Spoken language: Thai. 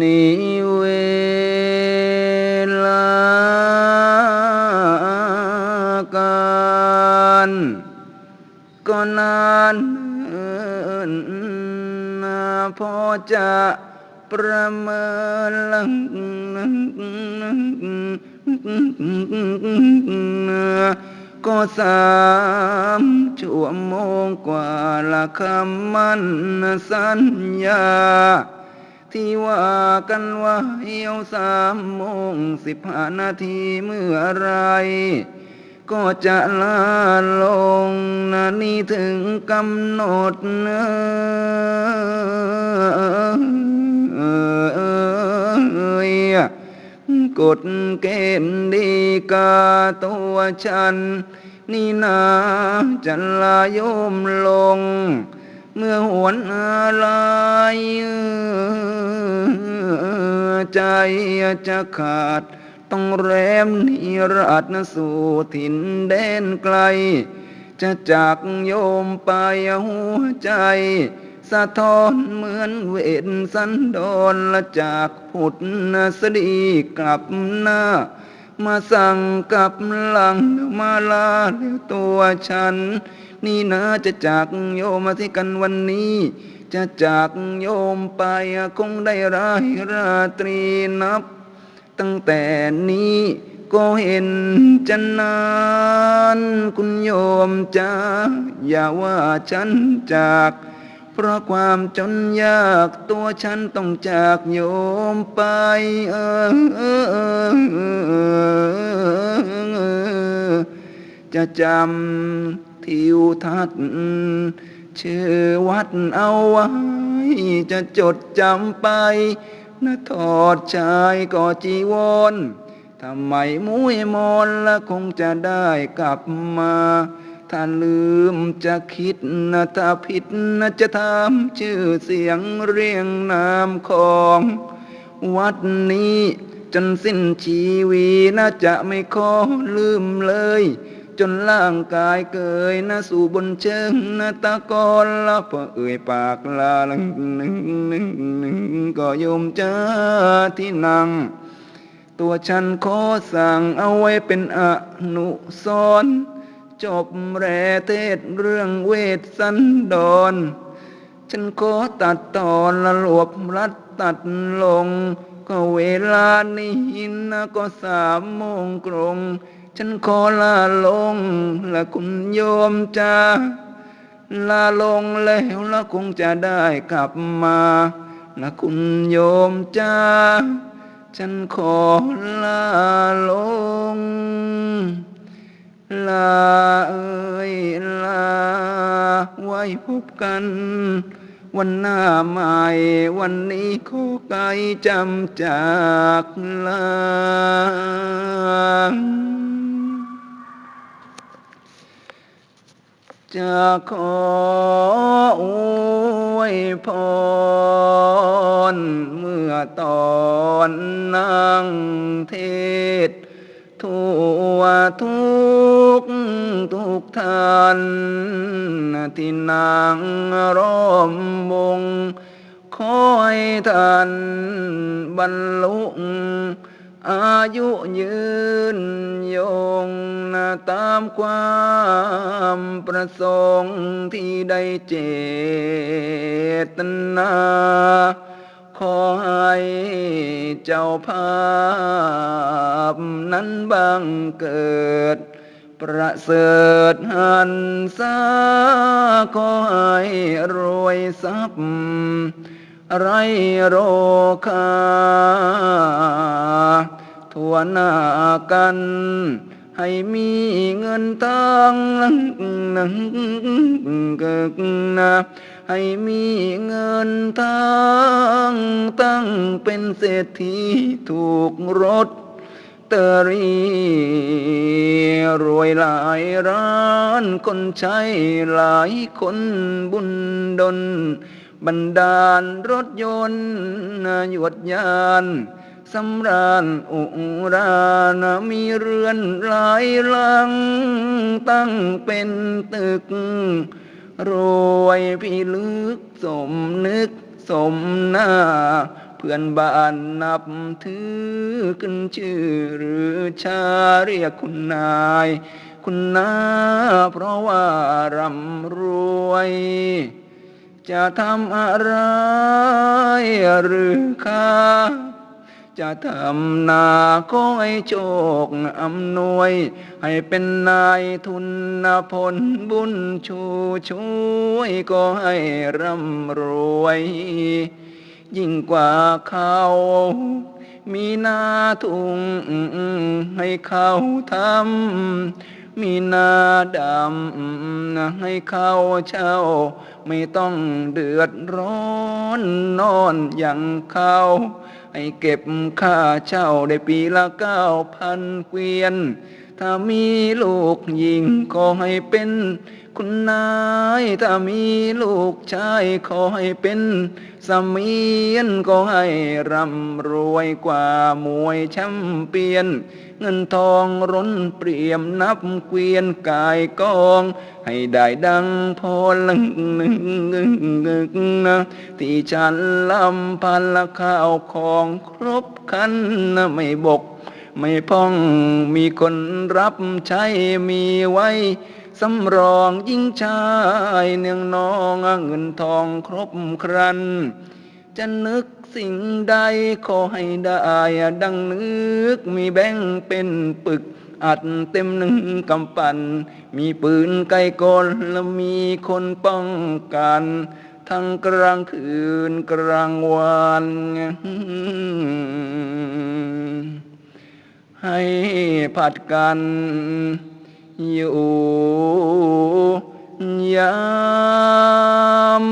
นิเวลาการก็นานนาพอจะประเมินก็สามชั่วโมงกว่าละคำมันสัญญา ที่ว่ากันว่าเหี่ยวสามโมงสิบห้านาทีเมื่อไร ก็จะลาลงนะนี่ถึงกำหนดเนยกฎเกณฑ์ดีกาตัวฉัน นี่นาจะลายมลง เมื่อหวนอะไรใจจะขาด ต้องแรมนิรัตนสู่ถิ่นแดนไกล จะจากโยมไปหัวใจ สะท้อนเหมือนเวทสันดอนละจากพุทธสดีกลับหน้า มาสั่งกับหลังมาลาแล้วตัวฉัน นี่นะจะจากโยมมาที่กันวันนี้ จะจากโยมไปคงได้รายราตรีนับ ตั้งแต่นี้ก็เห็นจะนานคุณโยมจ้าอย่าว่าฉันจากเพราะความจนยากตัวฉันต้องจากโยมไปเออเออเออเออจะจำ ทิวทัศน์ชื่อวัดเอาไว้ จะจดจำไปนะทอดชายก็จีวรทำไมมุ้ยมนละคงจะได้กลับมาถ้าลืมจะคิดนะถ้าผิดนะจะทำชื่อเสียงเรียงนามของ วัดนี้จนสิ้นชีวีนะจะไม่ขอลืมเลย จนร่างกายเกยนะสู่บนเชิงนะตะกอนละพอเอ่ยปากลาลังหนึ่งหนึ่งหนึ่งก็ยมเจอที่นั่งตัวฉันขอสั่งเอาไว้เป็นอนุสรจบแรเทศเรื่องเวทสันดรฉันขอตัดตอนละหลวบรัดตัดลง ก็เวลานี้นะก็สามโมงกรง ฉันขอลาลงละคุณโยมจ้าลาลงแล้วละคงจะได้กลับมาละคุณโยมจ้าฉันขอลาลง ลาเอ้ยลา ไว้พบกัน วันหน้าใหม่วันนี้ขอไกลจำจากลา จะขออวยพรเมื่อตอนนั่งเทศทั่วทุกทุกท่านที่นั่งร่อมวงคอยท่านบรรลุ อายุยืนยงนะตามความประสงค์ที่ได้เจตนา ขอให้เจ้าภาพนั้นบังเกิด ประเสริฐหันษาขอให้รวยทรัพย์ ไรโรคาทวหน้ากัน ให้มีเงินตังนังกิกนะให้มีเงินทั้งตั้งเป็นเศรษฐีถูกรถเตอรี่รวยหลายร้านคนใช้หลายคนบุญดล บันดาลรถยนต์ยวดยานสำราญอุรานมีเรือนหลายหลัง ตั้งเป็นตึก รวยพี่ลึกสมนึกสมหน้า เพื่อนบ้านนับถือขึ้นชื่อหรือชาเรียกคุณนาย คุณนาเพราะว่าร่ำรวย จะทำอะไรหรือค้าจะทำนาก็ให้โชคอำนวย ให้เป็นนายทุนพลบุญชูช่วยก็ให้ร่ำรวย ยิ่งกว่าเขามีนาทุ่งให้เขาทำ มีนาดำให้เขาเช่า ไม่ต้องเดือดร้อนนอนอย่างเขาให้เก็บค่าเช่าได้ปีละเก้าพันเกวียน ถ้ามีลูกหญิงขอให้เป็น คุณนาย ถ้ามีลูกชายขอให้เป็นสามียนก็ให้ร่ำรวยกว่ามวยแชมเปียน เงินทองร้นเปรียมนับเกวียนกายกอง ให้ได้ดังพอลังนึงนะที่ฉันลำพันละข้าวของครบคันนะไม่บก ไม่พ้องมีคนรับใช้มีไว้สำรองยิ่งชายเนืองนองเงินทองครบครัน จะนึกสิ่งใดขอให้ได้ดังนึกมีแบงเป็นปึกอัดเต็มหนึ่งกำปั่นมีปืนไกกลและมีคนป้องกัน ทั้งกลางคืนกลางวัน ให้ผัดกัน อยู่ยาม